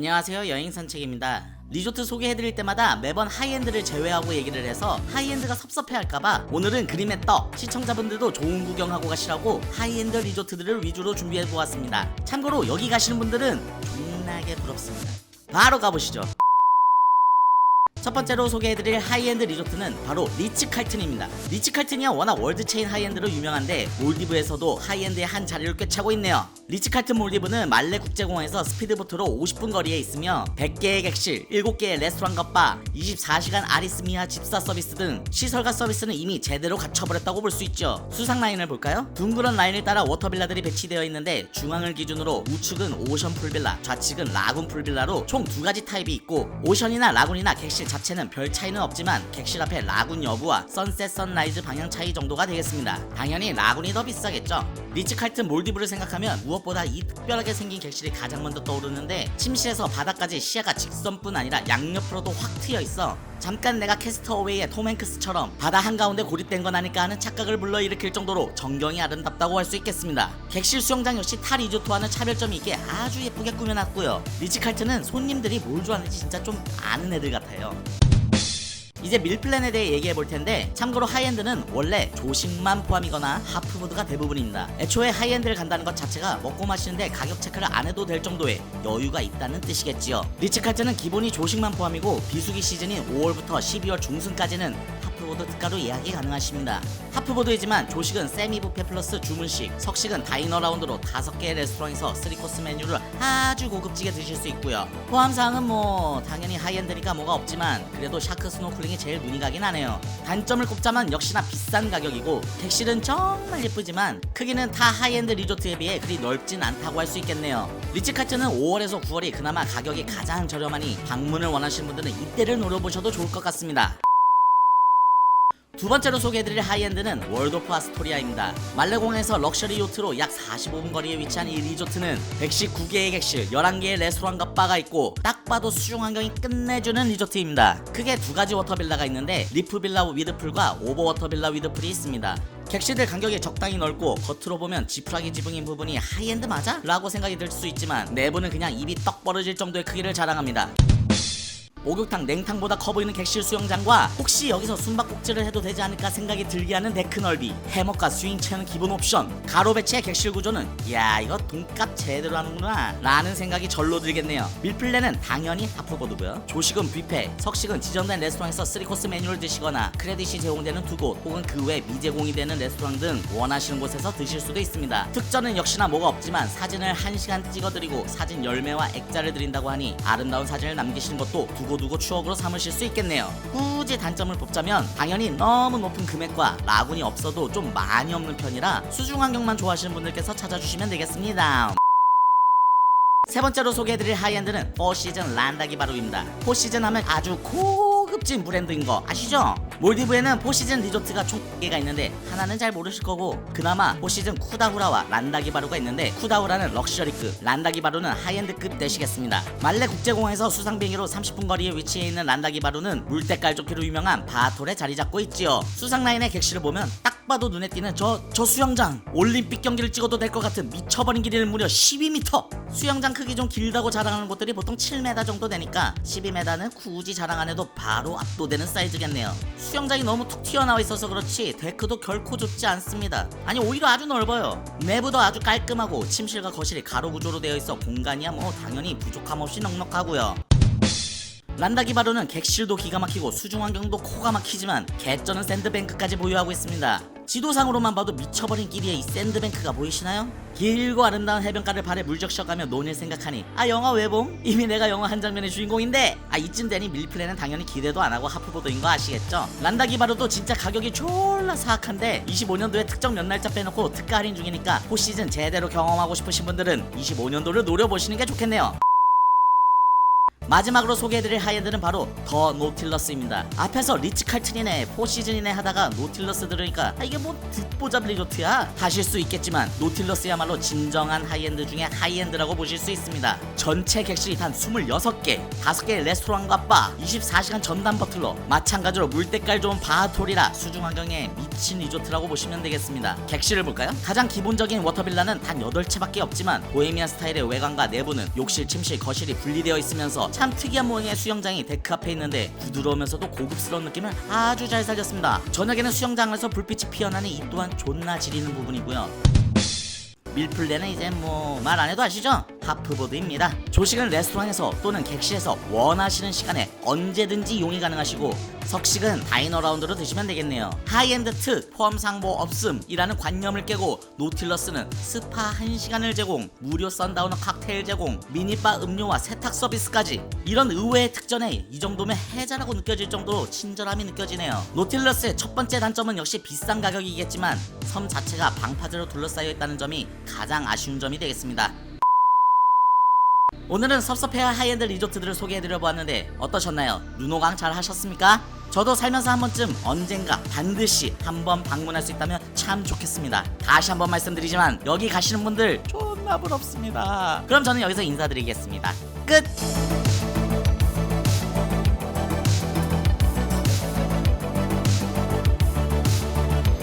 안녕하세요 여행 산책입니다. 리조트 소개해드릴 때마다 매번 하이엔드를 제외하고 얘기를 해서 하이엔드가 섭섭해할까봐 오늘은 그림의 떡 시청자분들도 좋은 구경하고 가시라고 하이엔드 리조트들을 위주로 준비해보았습니다. 참고로 여기 가시는 분들은 존나게 부럽습니다. 바로 가보시죠. 첫 번째로 소개해드릴 하이엔드 리조트는 바로 리츠 칼튼입니다. 리츠 칼튼이야 워낙 월드 체인 하이엔드로 유명한데 몰디브에서도 하이엔드의 한 자리를 꿰차고 있네요. 리츠 칼튼 몰디브는 말레 국제공항에서 스피드보트로 50분 거리에 있으며 100개의 객실, 7개의 레스토랑과 바, 24시간 아리스미아 집사 서비스 등 시설과 서비스는 이미 제대로 갖춰버렸다고 볼 수 있죠. 수상 라인을 볼까요? 둥그런 라인을 따라 워터빌라들이 배치되어 있는데 중앙을 기준으로 우측은 오션 풀빌라, 좌측은 라군 풀빌라로 총 두 가지 타입이 있고 오션이나 라군이나 객실 자체는 별 차이는 없지만 객실 앞에 라군 여부와 선셋 선라이즈 방향 차이 정도가 되겠습니다. 당연히 라군이 더 비싸겠죠. 리츠칼튼 몰디브를 생각하면 무엇보다 이 특별하게 생긴 객실이 가장 먼저 떠오르는데 침실에서 바닥까지 시야가 직선뿐 아니라 양옆으로도 확 트여 있어 잠깐 내가 캐스터웨이의 톰 행크스처럼 바다 한가운데 고립된 건 아닐까 하는 착각을 불러일으킬 정도로 정경이 아름답다고 할 수 있겠습니다. 객실 수영장 역시 타 리조트와는 차별점이 있게 아주 예쁘게 꾸며놨고요. 리츠칼튼은 손님들이 뭘 좋아하는지 진짜 좀 아는 애들 같아요. 이제 밀플랜에 대해 얘기해 볼 텐데 참고로 하이엔드는 원래 조식만 포함이거나 하프보드가 대부분입니다. 애초에 하이엔드를 간다는 것 자체가 먹고 마시는데 가격 체크를 안 해도 될 정도의 여유가 있다는 뜻이겠지요. 리츠칼트는 기본이 조식만 포함이고 비수기 시즌인 5월부터 12월 중순까지는 하프보드 특가로 예약이 가능하십니다. 하프보드이지만 조식은 세미 뷔페 플러스 주문식, 석식은 다이너 라운드로 5개의 레스토랑에서 3코스 메뉴를 아주 고급지게 드실 수 있고요. 포함사항은 뭐 당연히 하이엔드니까 뭐가 없지만 그래도 샤크 스노클링이 제일 눈이 가긴 하네요. 단점을 꼽자면 역시나 비싼 가격이고 객실은 정말 예쁘지만 크기는 타 하이엔드 리조트에 비해 그리 넓진 않다고 할 수 있겠네요. 리츠카트는 5월에서 9월이 그나마 가격이 가장 저렴하니 방문을 원하시는 분들은 이때를 노려보셔도 좋을 것 같습니다. 두 번째로 소개해드릴 하이엔드는 월드 오프 아스토리아입니다. 말레공에서 럭셔리 요트로 약 45분 거리에 위치한 이 리조트는 119개의 객실, 11개의 레스토랑과 바가 있고 딱 봐도 수중 환경이 끝내주는 리조트입니다. 크게 두 가지 워터빌라가 있는데 리프빌라 위드풀과 오버워터빌라 위드풀이 있습니다. 객실들 간격이 적당히 넓고 겉으로 보면 지푸라기 지붕인 부분이 하이엔드 맞아? 라고 생각이 들 수 있지만 내부는 그냥 입이 떡 벌어질 정도의 크기를 자랑합니다. 목욕탕, 냉탕보다 커 보이는 객실 수영장과 혹시 여기서 숨바꼭질을 해도 되지 않을까 생각이 들게 하는 데크 넓이, 해먹과 스윙체는 기본 옵션, 가로 배치의 객실 구조는 야 이거 돈값 제대로 하는구나 라는 생각이 절로 들겠네요. 밀플랜은 당연히 하프보드고요. 조식은 뷔페, 석식은 지정된 레스토랑에서 3코스 메뉴를 드시거나 크레딧이 제공되는 두 곳 혹은 그 외 미제공이 되는 레스토랑 등 원하시는 곳에서 드실 수도 있습니다. 특전은 역시나 뭐가 없지만 사진을 1시간 찍어드리고 사진 열매와 액자를 드린다고 하니 아름다운 사진을 남기시는 것도 두고 두고 추억으로 삼으실 수 있겠네요. 굳이 단점을 뽑자면 당연히 너무 높은 금액과 라군이 없어도 좀 많이 없는 편이라 수중 환경만 좋아하시는 분들께서 찾아주시면 되겠습니다. 세 번째로 소개해드릴 하이엔드는 포시즌 란다기 바루입니다. 포시즌 하면 아주 고급진 브랜드인 거 아시죠? 몰디브에는 포시즌 리조트가 총 4개가 있는데 하나는 잘 모르실 거고 그나마 포시즌 쿠다후라와 란다기 바루가 있는데 쿠다후라는 럭셔리급 란다기 바루는 하이엔드급 되시겠습니다. 말레 국제공항에서 수상 비행기로 30분 거리에 위치해 있는 란다기 바루는 물때깔 좋기로 유명한 바톨에 자리 잡고 있지요. 수상 라인의 객실을 보면 딱 봐도 눈에 띄는 저, 저 수영장. 올림픽 경기를 찍어도 될 것 같은 미쳐버린 길이는 무려 12m 수영장 크기 좀 길다고 자랑하는 곳들이 보통 7m 정도 되니까 12m는 굳이 자랑 안 해도 바로 압도되는 사이즈겠네요. 수영장이 너무 툭 튀어나와 있어서 그렇지 데크도 결코 좁지 않습니다. 아니 오히려 아주 넓어요. 내부도 아주 깔끔하고 침실과 거실이 가로 구조로 되어 있어 공간이야 뭐 당연히 부족함 없이 넉넉하고요 란다기 바로는 객실도 기가 막히고 수중 환경도 코가 막히지만 개쩌는 샌드뱅크까지 보유하고 있습니다. 지도상으로만 봐도 미쳐버린 길이에 이 샌드뱅크가 보이시나요? 길고 아름다운 해변가를 발에 물적 쉬어가며 논을 생각하니 아 영화 왜봄? 이미 내가 영화 한 장면의 주인공인데 아 이쯤 되니 밀플랜은 당연히 기대도 안 하고 하프보드인 거 아시겠죠? 란다기 바로도 진짜 가격이 졸라 사악한데 25년도에 특정 몇 날짜 빼놓고 특가 할인 중이니까 포시즌 제대로 경험하고 싶으신 분들은 25년도를 노려보시는 게 좋겠네요. 마지막으로 소개해드릴 하이엔드는 바로 더 노틸러스입니다. 앞에서 리치 칼튼이네, 포시즌이네 하다가 노틸러스 들으니까 아, 이게 뭐 듣보잡 리조트야? 하실 수 있겠지만 노틸러스야말로 진정한 하이엔드 중에 하이엔드라고 보실 수 있습니다. 전체 객실이 단 26개, 5개의 레스토랑과 바, 24시간 전담 버틀러, 마찬가지로 물때깔 좋은 바하톨이라 수중 환경에 미친 리조트라고 보시면 되겠습니다. 객실을 볼까요? 가장 기본적인 워터빌라는 단 8채밖에 없지만 보헤미안 스타일의 외관과 내부는 욕실, 침실, 거실이 분리되어 있으면서 참 특이한 모양의 수영장이 데크 앞에 있는데 부드러우면서도 고급스러운 느낌을 아주 잘 살렸습니다. 저녁에는 수영장에서 불빛이 피어나니 이 또한 존나 지리는 부분이고요. 밀플레는 이제 뭐 말 안 해도 아시죠? 하프보드입니다. 조식은 레스토랑에서 또는 객실에서 원하시는 시간에 언제든지 이용이 가능하시고 석식은 다이너 라운드로 드시면 되겠네요. 하이엔드 특 포함 상보 없음이라는 관념을 깨고 노틸러스는 스파 1시간을 제공, 무료 선다우너 칵테일 제공, 미니바 음료와 세탁 서비스까지 이런 의외의 특전에 이 정도면 해자라고 느껴질 정도로 친절함이 느껴지네요. 노틸러스의 첫 번째 단점은 역시 비싼 가격이겠지만 섬 자체가 방파제로 둘러싸여 있다는 점이 가장 아쉬운 점이 되겠습니다. 오늘은 섭섭해할 하이엔드 리조트들을 소개해드려 보았는데 어떠셨나요? 루노강 잘 하셨습니까? 저도 살면서 한 번쯤 언젠가 반드시 한번 방문할 수 있다면 참 좋겠습니다. 다시 한번 말씀드리지만 여기 가시는 분들 존나 부럽습니다. 그럼 저는 여기서 인사드리겠습니다. 끝!